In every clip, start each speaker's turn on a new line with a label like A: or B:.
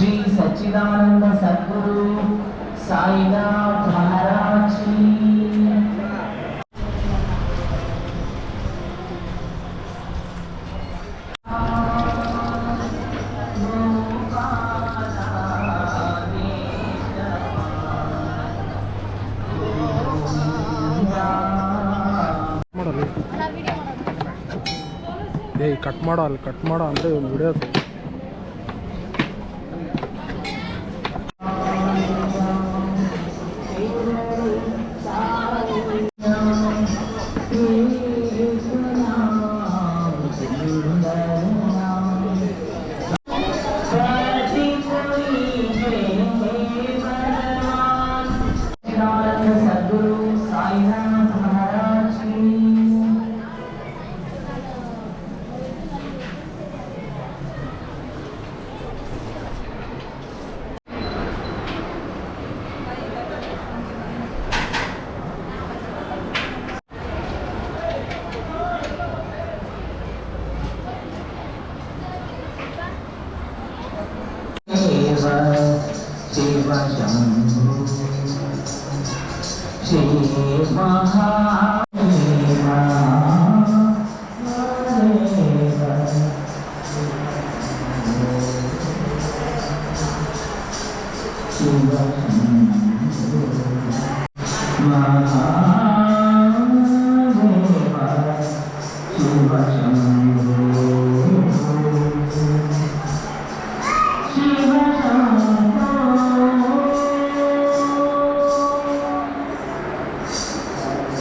A: ಶ್ರೀ ಸಚ್ಚಿದಾನಂದ ಸದ್ಗುರು ಸಾಯಿನಾಥ್
B: ಮಹಾರಾಜ್ ಏಯ್ ಕಟ್ ಮಾಡೋ ಅಲ್ಲಿ ಕಟ್ ಮಾಡೋ ಅಂದರೆ ವಿಡಿಯೋ
A: Tay.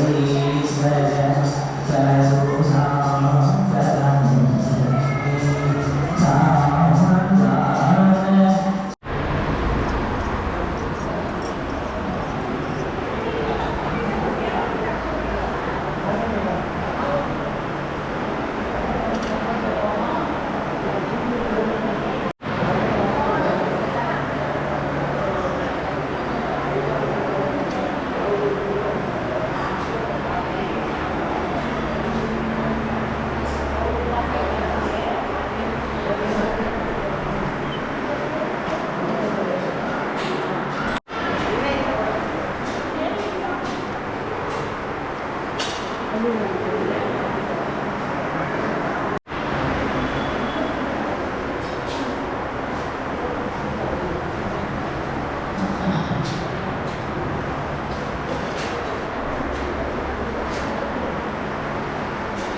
C: श्रीश्वर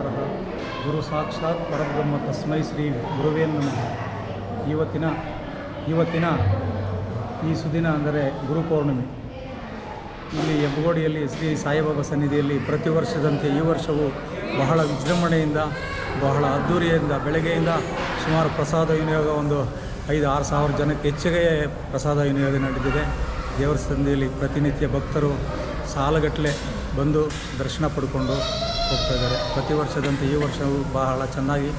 C: ಗುರುದೇವೋ ಗುರು ಸಾಕ್ಷಾತ್ ಪರಬ್ರಹ್ಮ ತಸ್ಮೈ ಶ್ರೀ ಗುರುವೇ ನಮಃ. ಇವತ್ತಿನ ಇವತ್ತಿನ, ಈ ಸುದಿನ ಅಂದರೆ ಗುರು ಪೌರ್ಣಿಮೆ. ಇಲ್ಲಿ ಹೆಬ್ಬಗೋಡಿಯಲ್ಲಿ ಶ್ರೀ ಸಾಯಿಬಾಬಾ ಸನ್ನಿಧಿಯಲ್ಲಿ ಪ್ರತಿ ವರ್ಷದಂತೆ ಈ ವರ್ಷವೂ ಬಹಳ ವಿಜೃಂಭಣೆಯಿಂದ, ಬಹಳ ಅದ್ಧೂರಿಯಿಂದ ಬೆಳಗ್ಗೆಯಿಂದ ಸುಮಾರು ಪ್ರಸಾದ ವಿನಿಯೋಗ ಒಂದು ಐದು, ಆರು ಸಾವಿರ ಜನಕ್ಕೆ ಹೆಚ್ಚಿಗೆ ಪ್ರಸಾದ ವಿನಿಯೋಗ ನಡೆದಿದೆ. ದೇವರ ಸಂದಿಯಲ್ಲಿ ಪ್ರತಿನಿತ್ಯ ಭಕ್ತರು ಸಾಲಗಟ್ಟಲೆ ಬಂದು ದರ್ಶನ ಪಡ್ಕೊಂಡು ಹೋಗ್ತಾ ಇದ್ದಾರೆ. ಪ್ರತಿ ವರ್ಷದಂತೆ ಈ ವರ್ಷವೂ ಬಹಳ ಚೆನ್ನಾಗಿ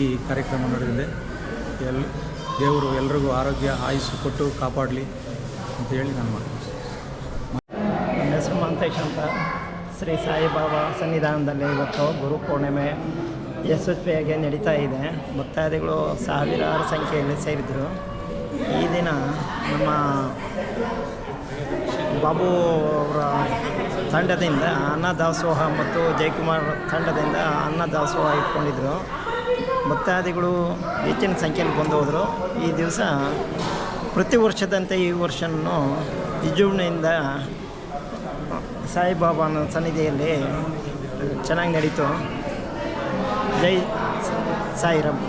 C: ಈ ಕಾರ್ಯಕ್ರಮ ನಡೆದಿದೆ. ಎಲ್, ದೇವರು ಎಲ್ರಿಗೂ ಆರೋಗ್ಯ, ಆಯುಸ್ಸು ಕೊಟ್ಟು ಕಾಪಾಡಲಿ ಅಂತ ಹೇಳಿ ನಾನು ಮಾಡ್ತೀನಿ
D: ನನ್ನ ಹೆಸರು ಮಹಂತೇಶ್ ಅಂತ. ಶ್ರೀ ಸಾಯಿಬಾಬಾ ಸನ್ನಿಧಾನದಲ್ಲಿ ಇವತ್ತು ಗುರು ಪೂರ್ಣಿಮೆ ಯಶಸ್ವಿಯಾಗಿ ನಡೀತಾ ಇದೆ. ಭಕ್ತಾದಿಗಳು ಸಾವಿರಾರು ಸಂಖ್ಯೆಯಲ್ಲಿ ಸೇರಿದರು. ಈ ದಿನ ನಮ್ಮ ಬಾಬು ಅವರ ತಂಡದಿಂದ, ಅನ್ನ ದಾಸೋಹ ಮತ್ತು ಜಯಕುಮಾರ್ ತಂಡದಿಂದ ಅನ್ನ ದಾಸೋಹ ಇಟ್ಕೊಂಡಿದ್ರು. ಭಕ್ತಾದಿಗಳು ಹೆಚ್ಚಿನ ಸಂಖ್ಯೆಯಲ್ಲಿ ಬಂದು ಹೋದರು. ಈ ದಿವಸ ಪ್ರತಿ ವರ್ಷದಂತೆ ಈ ವರ್ಷನೂ ವಿಜೃಂಭಣೆಯಿಂದ ಸಾಯಿಬಾಬಾನ ಸನ್ನಿಧಿಯಲ್ಲಿ ಚೆನ್ನಾಗಿ ನಡೀತು. ಜೈ ಸಾಯಿರಾಮ್